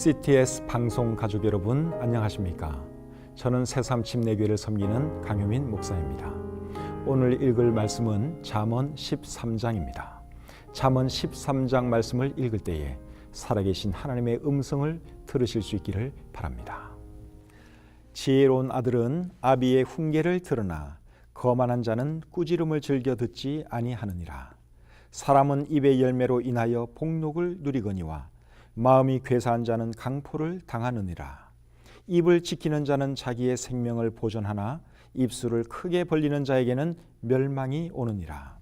CTS 방송 가족 여러분 안녕하십니까? 저는 새삼 침례교회를 섬기는 강효민 목사입니다. 오늘 읽을 말씀은 잠언 13장입니다. 잠언 13장 말씀을 읽을 때에 살아계신 하나님의 음성을 들으실 수 있기를 바랍니다. 지혜로운 아들은 아비의 훈계를 들으나 거만한 자는 꾸지름을 즐겨 듣지 아니하느니라. 사람은 입의 열매로 인하여 복록을 누리거니와 마음이 괴사한 자는 강포를 당하느니라. 입을 지키는 자는 자기의 생명을 보존하나 입술을 크게 벌리는 자에게는 멸망이 오느니라.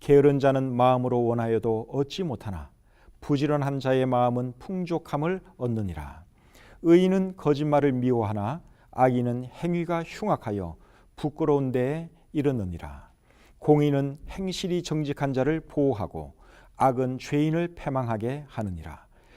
게으른 자는 마음으로 원하여도 얻지 못하나 부지런한 자의 마음은 풍족함을 얻느니라. 의인은 거짓말을 미워하나 악인은 행위가 흉악하여 부끄러운 데에 이르느니라. 공의는 행실이 정직한 자를 보호하고 악은 죄인을 패망하게 하느니라.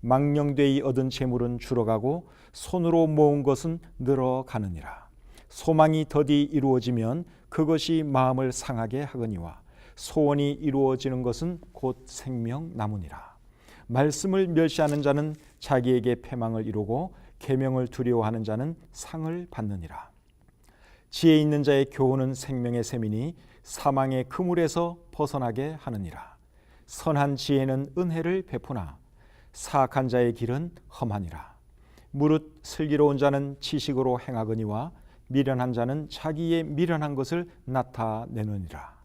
망령되이 얻은 재물은 줄어가고 손으로 모은 것은 늘어가느니라. 소망이 더디 이루어지면 그것이 마음을 상하게 하거니와 소원이 이루어지는 것은 곧 생명 나무니라. 말씀을 멸시하는 자는 자기에게 패망을 이루고 계명을 두려워하는 자는 상을 받느니라. 지혜 있는 자의 교훈은 생명의 셈이니 사망의 그물에서 벗어나게 하느니라. 선한 지혜는 은혜를 베푸나 사악한 자의 길은 험하니라. 무릇 슬기로운 자는 지식으로 행하거니와 미련한 자는 자기의 미련한 것을 나타내느니라.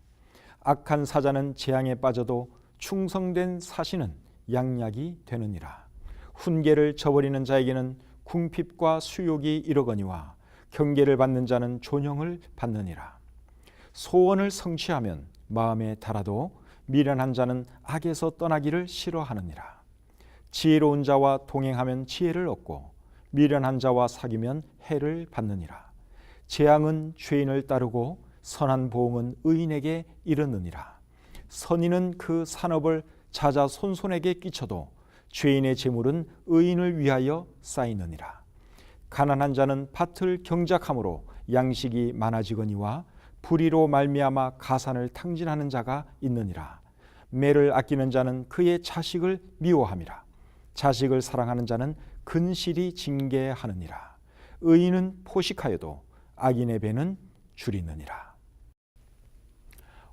악한 사자는 재앙에 빠져도 충성된 사신은 양약이 되느니라. 훈계를 저버리는 자에게는 궁핍과 수욕이 이르거니와 경계를 받는 자는 존영을 받느니라. 소원을 성취하면 마음에 달아도 미련한 자는 악에서 떠나기를 싫어하느니라. 지혜로운 자와 동행하면 지혜를 얻고 미련한 자와 사귀면 해를 받느니라. 재앙은 죄인을 따르고 선한 보응은 의인에게 이르느니라. 선인은 그 산업을 자자 손손에게 끼쳐도 죄인의 재물은 의인을 위하여 쌓이느니라. 가난한 자는 밭을 경작함으로 양식이 많아지거니와 불의로 말미암아 가산을 탕진하는 자가 있느니라. 매를 아끼는 자는 그의 자식을 미워함이라. 자식을 사랑하는 자는 근실이 징계하느니라. 의인은 포식하여도 악인의 배는 줄이느니라.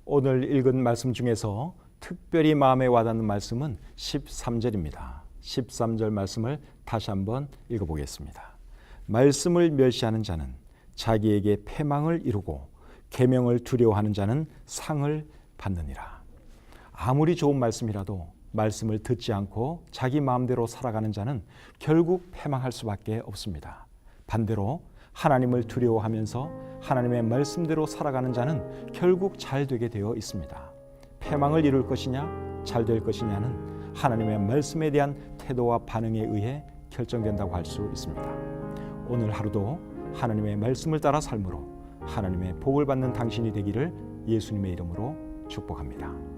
오늘 읽은 말씀 중에서 특별히 마음에 와닿는 말씀은 13절입니다. 13절 말씀을 다시 한번 읽어보겠습니다. 말씀을 멸시하는 자는 자기에게 패망을 이루고 계명을 두려워하는 자는 상을 받느니라. 아무리 좋은 말씀이라도 말씀을 듣지 않고 자기 마음대로 살아가는 자는 결국 패망할 수밖에 없습니다. 반대로 하나님을 두려워하면서 하나님의 말씀대로 살아가는 자는 결국 잘 되게 되어 있습니다. 패망을 이룰 것이냐, 잘 될 것이냐는 하나님의 말씀에 대한 태도와 반응에 의해 결정된다고 할 수 있습니다. 오늘 하루도 하나님의 말씀을 따라 삶으로 하나님의 복을 받는 당신이 되기를 예수님의 이름으로 축복합니다.